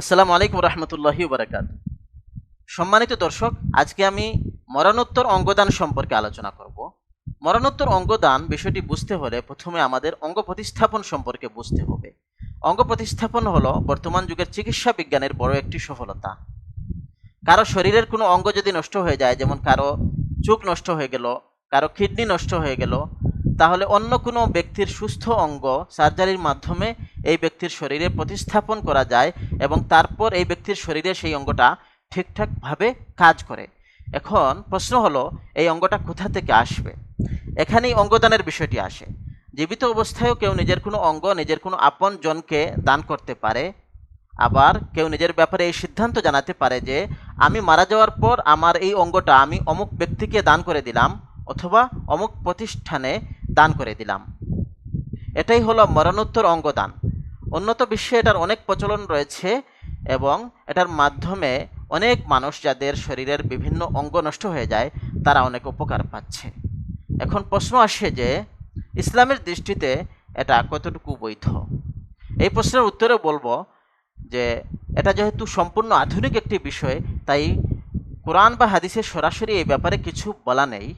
আসসালামু আলাইকুম রহমতুল্লাহি বারাকাত সম্মানিত দর্শক, আজকে আমি মরণোত্তর অঙ্গদান সম্পর্কে আলোচনা করব। মরণোত্তর অঙ্গদান বিষয়টি বুঝতে হলে প্রথমে আমাদের অঙ্গ প্রতিস্থাপন সম্পর্কে বুঝতে হবে। অঙ্গ প্রতিস্থাপন হলো বর্তমান যুগের চিকিৎসা বিজ্ঞানের বড় একটি সফলতা। কারও শরীরের কোনো অঙ্গ যদি নষ্ট হয়ে যায়, যেমন কারও চোখ নষ্ট হয়ে গেল, কারও কিডনি নষ্ট হয়ে গেল তাহলে অন্য কোনো ব্যক্তির সুস্থ অঙ্গ সার্জারির মাধ্যমে এই ব্যক্তির শরীরে প্রতিস্থাপন করা যায় এবং তারপর এই ব্যক্তির শরীরে সেই অঙ্গটা ঠিকঠাকভাবে কাজ করে। এখন প্রশ্ন হলো, এই অঙ্গটা কোথা থেকে আসবে? এখানেই অঙ্গদানের বিষয়টি আসে। জীবিত অবস্থায়ও কেউ নিজের কোনো অঙ্গ, নিজের কোনো আপন জনকে দান করতে পারে। আবার কেউ নিজের ব্যাপারে এই সিদ্ধান্ত জানাতে পারে যে, আমি মারা যাওয়ার পর আমার এই অঙ্গটা আমি অমুক ব্যক্তিকে দান করে দিলাম অথবা অমুক প্রতিষ্ঠানে দান করে দিলাম। এটাই হলো মরণোত্তর অঙ্গদান। উন্নত বিশ্বে এটার অনেক প্রচলন রয়েছে এবং এটার মাধ্যমে অনেক মানুষ যাদের শরীরের বিভিন্ন অঙ্গ নষ্ট হয়ে যায়, তারা অনেক উপকার পাচ্ছে। এখন প্রশ্ন আসে যে, ইসলামের দৃষ্টিতে এটা কতটুকু বৈধ? এই প্রশ্নের উত্তরে বলব যে, এটা যেহেতু সম্পূর্ণ আধুনিক একটি বিষয়, তাই কোরআন বা হাদিসে সরাসরি এই ব্যাপারে কিছু বলা নেই।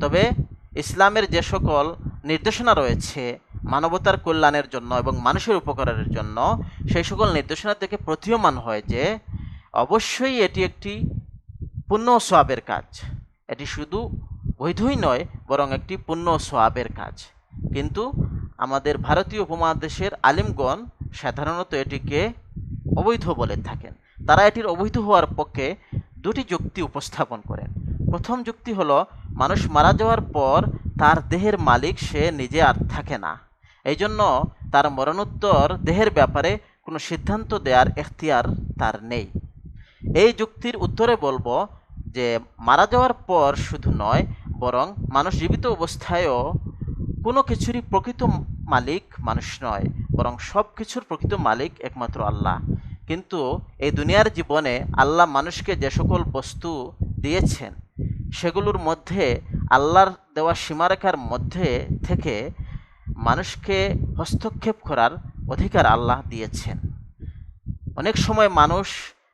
তবে ইসলামের যে সকল নির্দেশনা রয়েছে মানবতার কল্যাণের জন্য এবং মানুষের উপকারের জন্য, সেই সকল নির্দেশনা থেকে প্রতীয়মান হয় যে অবশ্যই এটি একটি পুণ্য সোয়াবের কাজ। এটি শুধু বৈধই নয়, বরং একটি পুণ্য সোয়াবের কাজ। কিন্তু আমাদের ভারতীয় উপমহাদেশের আলিমগণ সাধারণত এটিকে অবৈধ বলে থাকেন। তারা এটির অবৈধ হওয়ার পক্ষে দুটি যুক্তি উপস্থাপন করেন। প্রথম যুক্তি হলো, মানুষ মারা যাওয়ার পর তার দেহের মালিক সে নিজে আর থাকে না। এই জন্য তার মরণোত্তর দেহের ব্যাপারে কোনো সিদ্ধান্ত দেওয়ার এখতিয়ার তার নেই। এই যুক্তির উত্তরে বলব যে, মারা যাওয়ার পর শুধু নয়, বরং মানুষ জীবিত অবস্থায়ও কোনো কিছুরই প্রকৃত মালিক মানুষ নয়, বরং সব কিছুর প্রকৃত মালিক একমাত্র আল্লাহ। কিন্তু এই দুনিয়ার জীবনে আল্লাহ মানুষকে যে সকল বস্তু দিয়েছেন, সেগুলোর মধ্যে আল্লাহর দেওয়া সীমারেখার মধ্যে থেকে মানুষকে হস্তক্ষেপ করার অধিকার আল্লাহ দিয়েছেন। অনেক সময় মানুষ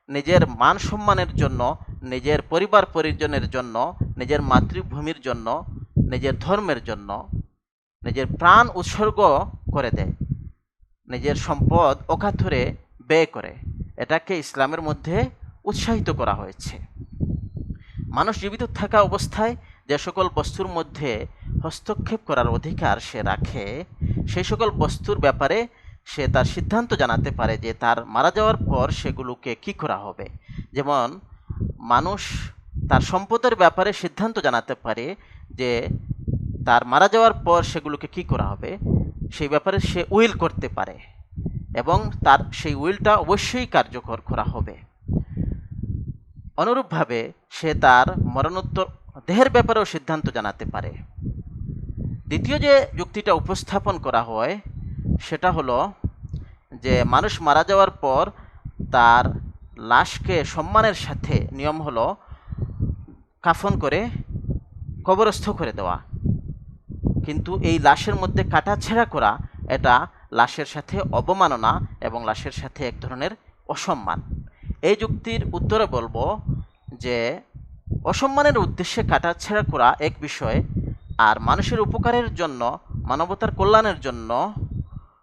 নিজের মান সম্মানের জন্য, নিজের পরিবার পরিজনের জন্য, নিজের মাতৃভূমির জন্য, নিজের ধর্মের জন্য, নিজের প্রাণ উৎসর্গ করে দেয়, নিজের সম্পদ অকাথরে ব্যয় করে। এটাকে ইসলামের মধ্যে উৎসাহিত করা হয়েছে। মানুষ জীবিত থাকা অবস্থায় যে সকল বস্তুর মধ্যে হস্তক্ষেপ করার অধিকার সে রাখে, সেই সকল বস্তুর ব্যাপারে সে তার সিদ্ধান্ত জানাতে পারে যে তার মারা যাওয়ার পর সেগুলোকে কি করা হবে। যেমন, মানুষ তার সম্পদের ব্যাপারে সিদ্ধান্ত জানাতে পারে যে তার মারা যাওয়ার পর সেগুলোকে কি করা হবে, সেই ব্যাপারে সে উইল করতে পারে এবং তার সেই উইলটা অবশ্যই কার্যকর করা হবে। অনুরূপভাবে সে তার মরণোত্তর, দেহের ব্যাপারেও সিদ্ধান্ত জানাতে পারে। দ্বিতীয় যে যুক্তিটা উপস্থাপন করা হয়, সেটা হলো যে মানুষ মারা যাওয়ার পর তার লাশকে সম্মানের সাথে, নিয়ম হলো কাফন করে কবরস্থ করে দেওয়া। কিন্তু এই লাশের মধ্যে কাটাছেঁড়া করা, এটা লাশের সাথে অবমাননা এবং লাশের সাথে এক ধরনের অসম্মান। এই যুক্তির উত্তরে বলব যে অসম্মানের উদ্দেশ্যে কাটাছেঁড়া করা এক বিষয়, আর মানুষের উপকারের জন্য, মানবতার কল্যাণের জন্য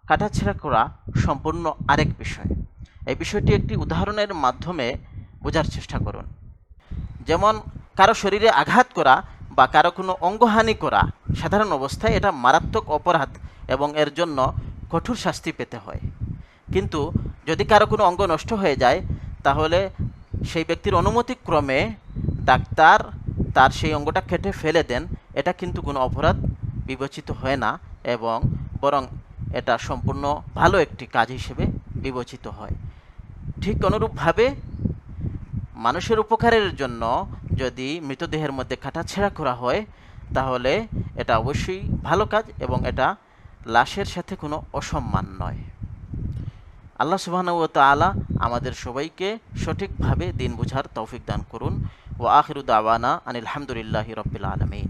কাটাছেঁড়া করা সম্পূর্ণ আরেক বিষয়। এই বিষয়টি একটি উদাহরণের মাধ্যমে বোঝার চেষ্টা করুন। যেমন, কারও শরীরে আঘাত করা বা কারও কোনো অঙ্গহানি করা, সাধারণ অবস্থায় এটা মারাত্মক অপরাধ এবং এর জন্য কঠোর শাস্তি পেতে হয়। কিন্তু যদি কারও কোনো অঙ্গ নষ্ট হয়ে যায় তাহলে সেই ব্যক্তির অনুমতিক্রমে ডাক্তার তার সেই অঙ্গটা কেটে ফেলে দেন। এটা কিন্তু কোনো অপরাধ, বিবেচিত হয় না এবং বরং এটা সম্পূর্ণ ভালো একটি কাজ হিসেবে বিবেচিত হয়। ঠিক অনুরূপভাবে মানুষের উপকারের জন্য যদি মৃতদেহের মধ্যে কাটাছেঁড়া করা হয়, তাহলে এটা অবশ্যই ভালো কাজ এবং এটা লাশের সাথে কোনো অসম্মান নয়। আল্লাহ সুবাহানু তালা আমাদের সবাইকে সঠিকভাবে দিন বুঝার তৌফিক দান করুন। ও আখিরুদ্দাওয়ানা আনিল হামদুলিল্লাহি রবিল আলমিন।